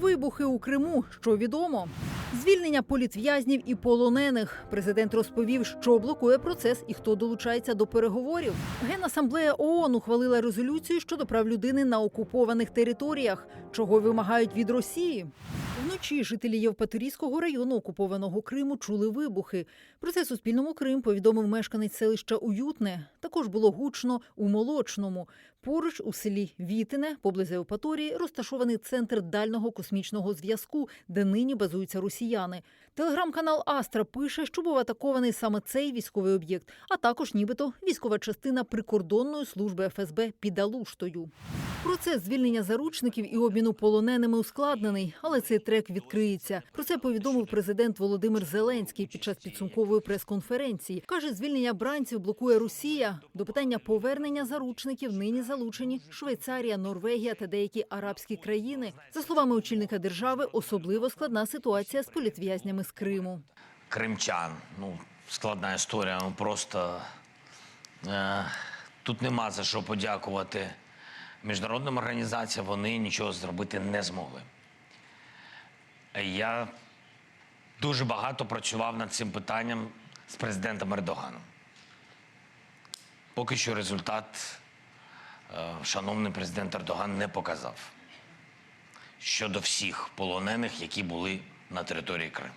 Вибухи у Криму, що відомо. Звільнення політв'язнів і полонених. Президент розповів, що блокує процес і хто долучається до переговорів. Генасамблея ООН ухвалила резолюцію щодо прав людини на окупованих територіях, чого вимагають від Росії. Вночі жителі Євпаторійського району окупованого Криму чули вибухи. Про це Суспільному Крим повідомив мешканець селища Уютне. Також було гучно у Молочному. Поруч у селі Вітине, поблизу Евпаторії, розташований центр дальнього космічного зв'язку, де нині базуються росіяни. Телеграм-канал Астра пише, що був атакований саме цей військовий об'єкт, а також нібито військова частина прикордонної служби ФСБ під Алуштою. Процес звільнення заручників і обміну полоненими ускладнений, але цей трек відкриється. Про це повідомив президент Володимир Зеленський під час підсумкової прес-конференції. Каже, звільнення бранців блокує Росія. До питання повернення заручників нині залучені Швейцарія, Норвегія та деякі арабські країни. За словами очільника держави, особливо складна ситуація з політв'язнями з Криму. кримчан. Ну, складна історія. Ну просто е, тут нема за що подякувати міжнародним організаціям. Вони нічого зробити не змогли. Я дуже багато працював над цим питанням з президентом Ердоганом. Поки що результат е, шановний президент Ердоган не показав щодо всіх полонених, які були на території Криму.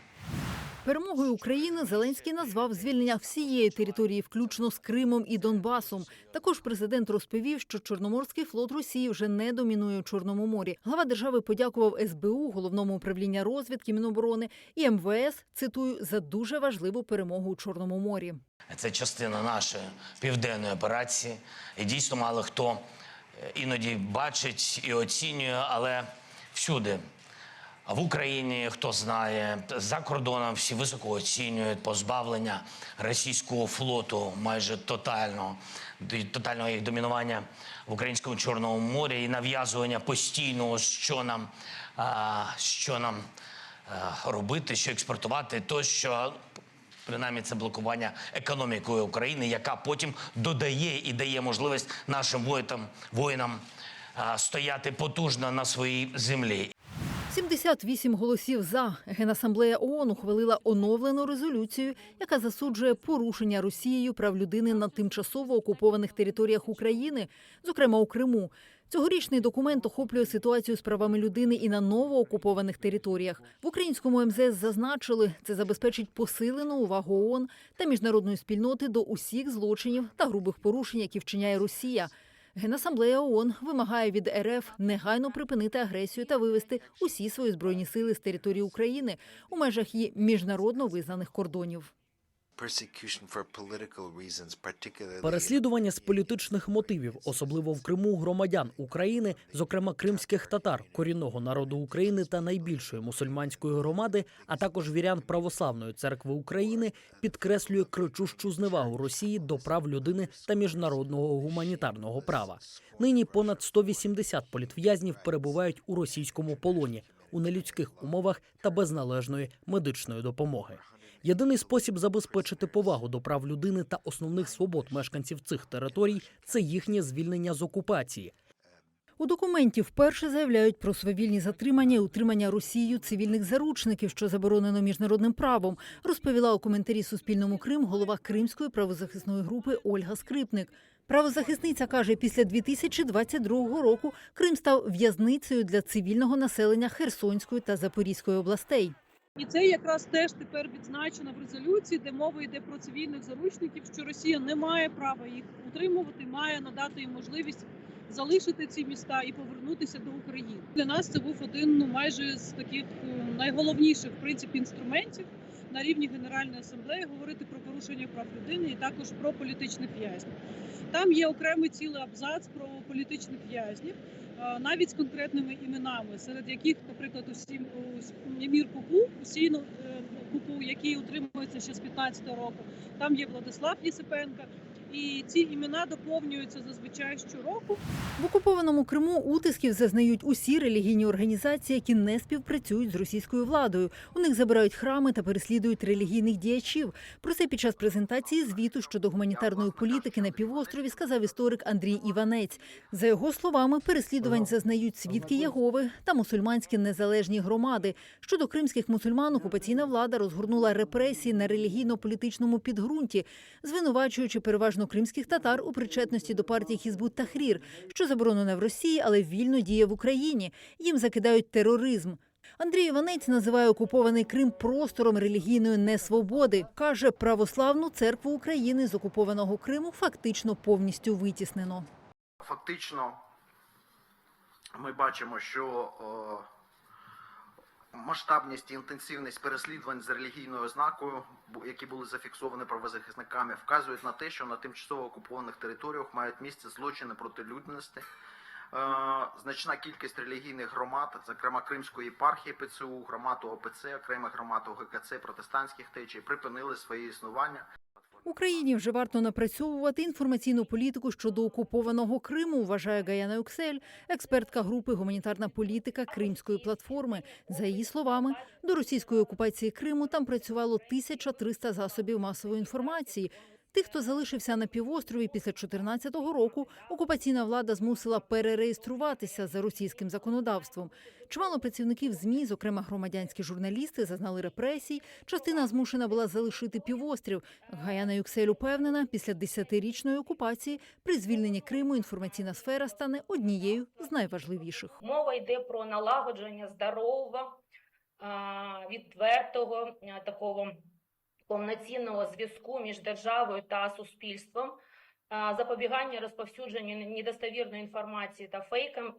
Перемогою України Зеленський назвав звільнення всієї території, включно з Кримом і Донбасом. Також президент розповів, що Чорноморський флот Росії вже не домінує у Чорному морі. Глава держави подякував СБУ, головному управління розвідки Міноборони і МВС. Цитую за дуже важливу перемогу у Чорному морі. Це частина нашої південної операції. І дійсно мало хто е, іноді бачить і оцінює, але всюди. В Україні хто знає, за кордоном всі високо оцінюють позбавлення російського флоту майже тотального, тотального їх домінування в українському чорному морі і нав'язування постійного, що нам, що нам робити, що експортувати, тощо Принаймні, це блокування економікою України, яка потім додає і дає можливість нашим воїнам, воїнам стояти потужно на своїй землі. 78 голосів за Генасамблея ООН ухвалила оновлену резолюцію, яка засуджує порушення Росією прав людини на тимчасово окупованих територіях України, зокрема у Криму. Цьогорічний документ охоплює ситуацію з правами людини і на новоокупованих територіях. В українському МЗС зазначили, це забезпечить посилену увагу ООН та міжнародної спільноти до усіх злочинів та грубих порушень, які вчиняє Росія. Генасамблея ООН вимагає від РФ негайно припинити агресію та вивести усі свої збройні сили з території України у межах її міжнародно визнаних кордонів. Переслідування з політичних мотивів, особливо в Криму громадян України, зокрема кримських татар, корінного народу України та найбільшої мусульманської громади, а також вірян православної церкви України, підкреслює кричущу зневагу Росії до прав людини та міжнародного гуманітарного права. Нині понад 180 політв'язнів перебувають у російському полоні у нелюдських умовах та без належної медичної допомоги. Єдиний спосіб забезпечити повагу до прав людини та основних свобод мешканців цих територій це їхнє звільнення з окупації. У документі вперше заявляють про свавільні затримання і утримання Росією цивільних заручників, що заборонено міжнародним правом, розповіла у коментарі Суспільному Крим голова Кримської правозахисної групи Ольга Скрипник. Правозахисниця каже, після 2022 року Крим став в'язницею для цивільного населення Херсонської та Запорізької областей. І це якраз теж тепер відзначено в резолюції, де мова йде про цивільних заручників, що Росія не має права їх утримувати, має надати їм можливість залишити ці міста і повернутися до України. Для нас це був один ну майже з таких е, найголовніших в принципі інструментів на рівні Генеральної асамблеї говорити про порушення прав людини і також про політичних в'язнів. Там є окремий цілий абзац про політичних в'язнів, навіть з конкретними іменами, серед яких, наприклад, усім Ємір Купу, Усіну Купу, який утримується ще з 15-го року. Там є Владислав Єсипенко. І ці імена доповнюються зазвичай щороку. В окупованому Криму утисків зазнають усі релігійні організації, які не співпрацюють з російською владою. У них забирають храми та переслідують релігійних діячів. Про це під час презентації звіту щодо гуманітарної політики на півострові сказав історик Андрій Іванець. За його словами, переслідувань зазнають свідки Єгови та мусульманські незалежні громади. Щодо кримських мусульман, окупаційна влада розгорнула репресії на релігійно-політичному підґрунті, звинувачуючи переважно кримських татар у причетності до партії Хізбут Тахрір, що заборонена в Росії, але вільно діє в Україні. Їм закидають тероризм. Андрій Іванець називає окупований Крим простором релігійної несвободи. каже, православну церкву України з окупованого Криму фактично повністю витіснено. Фактично, ми бачимо, що е, масштабність і інтенсивність переслідувань з релігійною ознакою, які були зафіксовані правозахисниками, вказують на те, що на тимчасово окупованих територіях мають місце злочини проти людяності. Е, Значна кількість релігійних громад, зокрема Кримської єпархії ПЦУ, громад ОПЦ, окремих громад ОГКЦ, протестантських течій, припинили своє існування. Україні вже варто напрацьовувати інформаційну політику щодо окупованого Криму, вважає Гаяна Юксель, експертка групи гуманітарна політика Кримської платформи. За її словами, до російської окупації Криму там працювало 1300 засобів масової інформації. Тих, хто залишився на півострові після 2014 року, окупаційна влада змусила перереєструватися за російським законодавством. Чимало працівників ЗМІ, зокрема громадянські журналісти, зазнали репресій. Частина змушена була залишити півострів. Гаяна Юксель упевнена, після десятирічної окупації при звільненні Криму інформаційна сфера стане однією з найважливіших. Мова йде про налагодження здорового, відвертого такого повноцінного зв'язку між державою та суспільством, запобігання розповсюдженню недостовірної інформації та фейкам